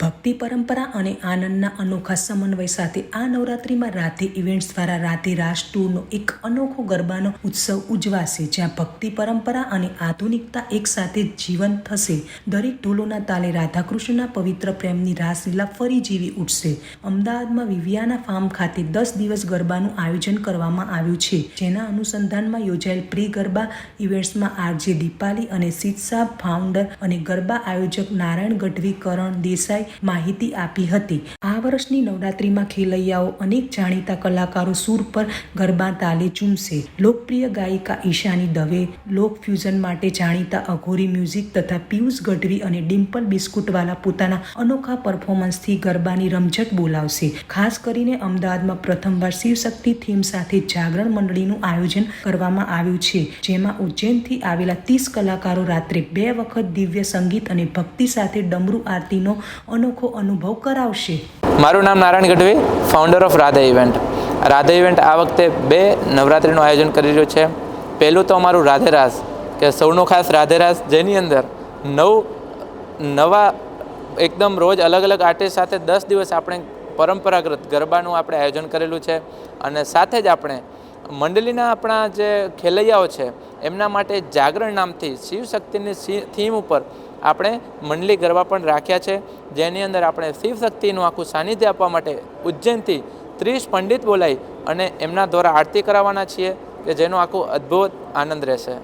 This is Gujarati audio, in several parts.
ભક્તિ પરંપરા અને આનંદના અનોખા સમન્વય સાથે આ નવરાત્રિમાં રાધે ઇવેન્ટ્સ દ્વારા રાધે રાસ ટૂરનો એક અનોખો ગરબાનો ઉત્સવ ઉજવાશે, જ્યાં ભક્તિ પરંપરા અને આધુનિકતા એકસાથે જીવંત થશે. દરેક ઢોલોના તાલે રાધાકૃષ્ણના પવિત્ર પ્રેમની રાસલીલા ફરી જીવી ઉઠશે. અમદાવાદમાં વિવિયાના ફાર્મ ખાતે દસ દિવસ ગરબાનું આયોજન કરવામાં આવ્યું છે. જેના અનુસંધાનમાં યોજાયેલ પ્રી ગરબા ઇવેન્ટ્સમાં આરજે દીપાલી અને સિદ્ધ ફાઉન્ડર અને ગરબા આયોજક નારાયણ ગઢવી કરણ દેસાઈ માહિતી આપી હતી. આ વર્ષની નવરાત્રિમાં ખેલૈયાઓ અનેક જાણીતા કલાકારો સૂર પર ગરબા તાલે ચૂમશે. લોકપ્રિય ગાયિકા ઈશાની દવે લોક ફ્યુઝન માટે જાણીતા અઘોરી મ્યુઝિક તથા પિયુષ ગઢવી અને ડિમ્પલ બિસ્કુટવાલા પોતાના અનોખા પરફોર્મન્સથી ગરબાની રમઝટ બોલાવશે. ખાસ કરીને અમદાવાદમાં પ્રથમવાર શિવશક્તિ થીમ સાથે જાગરણ મંડળીનું આયોજન કરવામાં આવ્યું છે, જેમાં ઉજ્જૈનથી આવેલા ત્રીસ કલાકારો રાત્રે બે વખત દિવ્ય સંગીત અને ભક્તિ સાથે ડમરૂ આરતીનો અનોખો અનુભવ કરાવશે. મારું નામ Narayan Gadhvi founder of Radha event Radha event આ વખતે બે નવરાત્રિનું આયોજન કરી રહ્યું છે. પહેલું તો અમારું રાધેરાસ કે સૌનો ખાસ રાધેરાસ જેની અંદર નવ, નવા એકદમ રોજ અલગ અલગ આર્ટિસ્ટ સાથે દસ દિવસ આપણે પરંપરાગત ગરબાનું આપણે આયોજન કરેલું છે. અને સાથે જ આપણે મંડળીના આપણા જે ખેલૈયાઓ છે, એમના માટે જાગરણ નામથી શિવશક્તિની થીમ ઉપર આપણે મંડલી ગરબા પણ રાખ્યા છે, જેની અંદર આપણે શિવશક્તિનું આખું સાનિધ્ય આપવા માટે ઉજ્જૈનથી ત્રીસ પંડિત બોલાવી અને એમના દ્વારા આરતી કરાવવાના છીએ કે જેનો આખો અદ્ભુત આનંદ રહેશે.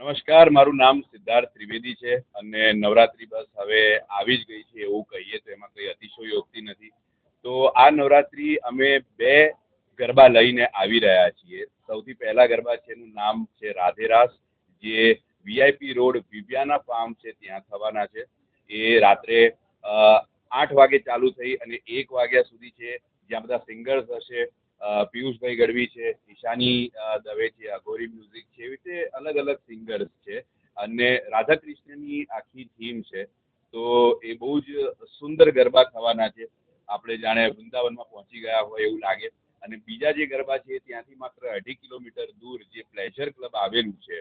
નમસ્કાર, મારું નામ સિદ્ધાર્થ ત્રિવેદી છે અને નવરાત્રી બસ હવે આવી જ ગઈ છે એવું કહીએ તો એમાં કંઈ અતિશયોક્તિ નથી. તો આ નવરાત્રી અમે બે ગરબા લઈને આવી રહ્યા છીએ. સૌથી પહેલા ગરબા છે એનું નામ છે રાધેરાસ, જે વીઆઈપી રોડ વિવ્યાના ફાર્મ છે, ત્યાં થવાના છે. એ રાત્રે આઠ વાગે ચાલુ થઈ અને એક વાગ્યા સુધી છે, જ્યાં બધા સિંગર્સ હશે પિયુષભાઈ ગઢવી છે, ઈશાની દવે છે, અઘોરી મ્યુઝિક છે, એવી રીતે અલગ અલગ સિંગર્સ છે. અને રાધાકૃષ્ણની આખી થીમ છે. તો એ બહુ જ સુંદર ગરબા થવાના છે. આપણે જાણે વૃંદાવનમાં પહોંચી ગયા હોય એવું લાગે. અને બીજા જે ગરબા છે, ત્યાંથી માત્ર અઢી કિલોમીટર દૂર જે પ્લેઝર ક્લબ આવેલું છે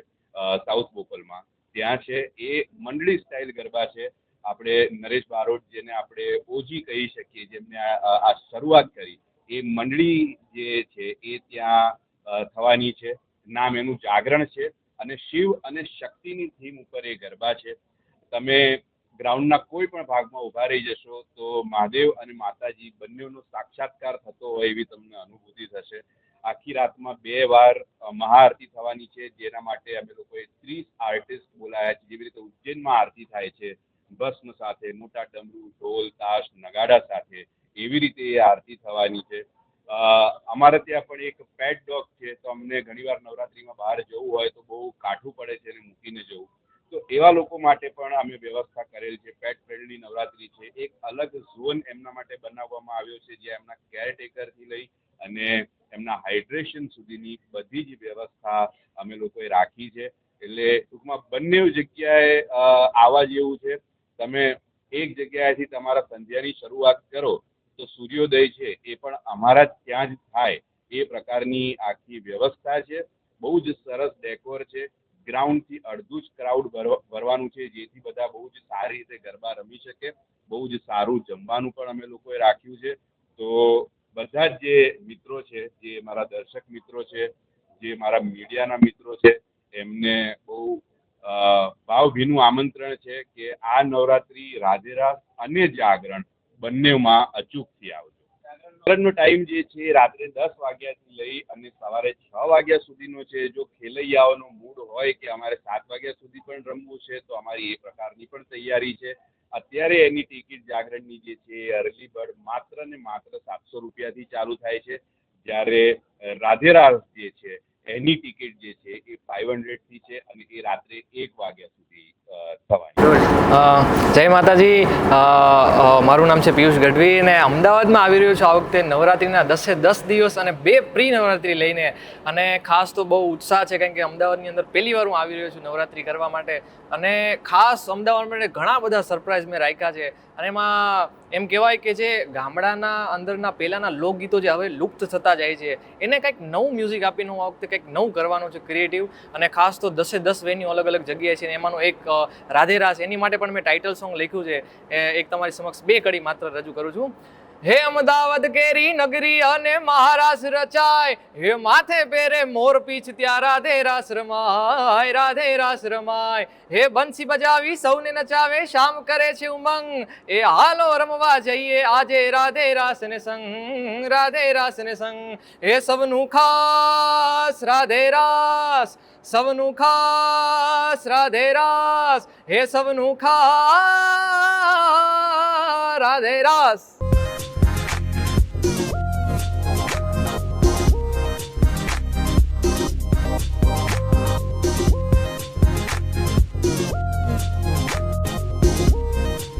સાઉથ બોપલમાં. ત્યાં છે, એ મંડળી સ્ટાઇલ ગરબા છે. આપણે નરેશ બારોટ જેને આપણે ઓજી કહી શકીએ, જેમને આ શરૂઆત કરી, એ મંડળી જે છે, એ ત્યાં થવાની છે. નામ એનું જાગરણ છે અને શિવ અને શક્તિની થીમ ઉપર એ ગરબા છે. તમે ગ્રાઉન્ડના કોઈ પણ ભાગમાં ઊભા રહી જશો, તો મહાદેવ અને માતાજી બંનેનો સાક્ષાત્કાર થતો હોય એવી તમને અનુભૂતિ થશે. આખી રાતમાં બે વાર મહાઆરતી થવાની છે, જેના માટે અમે લોકોએ ત્રીસ આર્ટિસ્ટ બોલાયા છે, જેવી રીતે ઉજ્જૈનમાં આરતી થાય છે, ભસ્મ સાથે, મોટા ડમરૂ, ઢોલ, તાશ, નગાડા સાથે, એવી રીતે એ આરતી થવાની છે. અમારે ત્યાં પણ એક પેટ ડોગ છે, તો અમને ઘણીવાર નવરાત્રિમાં બહાર જવું હોય તો બહુ કાઠું પડે છે અને મૂકીને જવું. તો એવા લોકો માટે પણ અમે વ્યવસ્થા કરેલ છે પેટ ફ્રેન્ડલી નવરાત્રી છે, એક અલગ ઝોન એમના માટે બનાવવામાં આવ્યો છે જ્યાં એમના કેરટેકરથી લઈ અને એમના હાઇડ્રેશન સુધીની બધી જ વ્યવસ્થા અમે લોકોએ રાખી છે. એટલે ટૂંકમાં બંને જગ્યાએ આવા જેવું છે. તમે એક જગ્યાએથી તમારા સંધ્યાની શરૂઆત કરો, તો સૂર્યોદય છે, એ પણ અમારા ત્યાં જ થાય. એ પ્રકારની આખી વ્યવસ્થા છે. બહુ જ સરસ ડેકોર છે. ગ્રાઉન્ડથી અડધું જ ક્રાઉડ ભરવાનું છે, જેથી બધા બહુ જ સારી રીતે ગરબા રમી શકે. બહુ જ સારું જમવાનું પણ અમે લોકોએ રાખ્યું છે. તો બધા જ જે મિત્રો છે, જે મારા દર્શક મિત્રો છે, જે મારા મીડિયાના મિત્રો છે, એમને બહુ ભાવભીનું આમંત્રણ છે કે આ નવરાત્રી રાધેરાસ અને જાગરણ બંનેમાં અચૂકથી આવજો. જાગરણનો ટાઈમ જે છે, રાત્રે દસ વાગ્યાથી લઈ અને સવારે છ વાગ્યા સુધીનો છે. જો ખેલૈયાઓનો મૂડ હોય કે અમારે સાત વાગ્યા સુધી પણ રમવું છે, તો અમારી એ પ્રકારની પણ તૈયારી છે. અત્યારે એની ટિકિટ જાગરણની જે છે, એ અર્લી બર્ડ માત્ર ને માત્ર સાતસો રૂપિયાથી ચાલુ થાય છે. જ્યારે રાધેરાસ જે છે, એની ટિકિટ જે છે, એ ફાઇવ હંડ્રેડથી છે અને એ રાત્રે એક વાગ્યા સુધી જય માતાજી. મારું નામ છે પિયુષ ગઢવી અને અમદાવાદમાં આવી રહ્યો છે આ વખતે નવરાત્રિના દસે દસ દિવસ અને બે પ્રી નવરાત્રિ લઈને. અને ખાસ તો બહુ ઉત્સાહ છે કારણ કે અમદાવાદની અંદર પહેલી વાર હું આવી રહ્યો છું નવરાત્રિ કરવા માટે. અને ખાસ અમદાવાદ માટે ઘણા બધા સરપ્રાઇઝ મેં રાખ્યા છે. અને એમાં એમ કહેવાય કે જે ગામડાના અંદરના પહેલાંના લોકગીતો જે હવે લુપ્ત થતા જાય છે, એને કંઈક નવું મ્યુઝિક આપીને હું આ વખતે કંઈક નવું કરવાનું છે ક્રિએટિવ અને ખાસ તો દસે દસ વેન્યુ અલગ અલગ જગ્યાએ છે એમાંનું એક રાધેરાસ, એની માટે પણ મેં ટાઇટલ સોંગ લખ્યું છે એક તમારી સમક્ષ બે કડી માત્ર રજૂ કરું છું. હે અમદાવાદ કેરી નગરી અને મહારાસ રચાય, હે માથે પેરે મોર પીછ ત્યાં રાધે રાસ રમાય રાધે રાસ રમાય હે બંસી બજાવી સૌને નચાવે, શામ કરે છે ઉમંગ. એ હાલો રમવા જઈએ, આજે રાધે રાસ ને સંગ, રાધે રાસ ને સંગ. હે સૌનું ખાસ રાધે રાસ સૌનું ખાસ રાધે રાસ. હે સવનું ખાસ રાધે રાસ.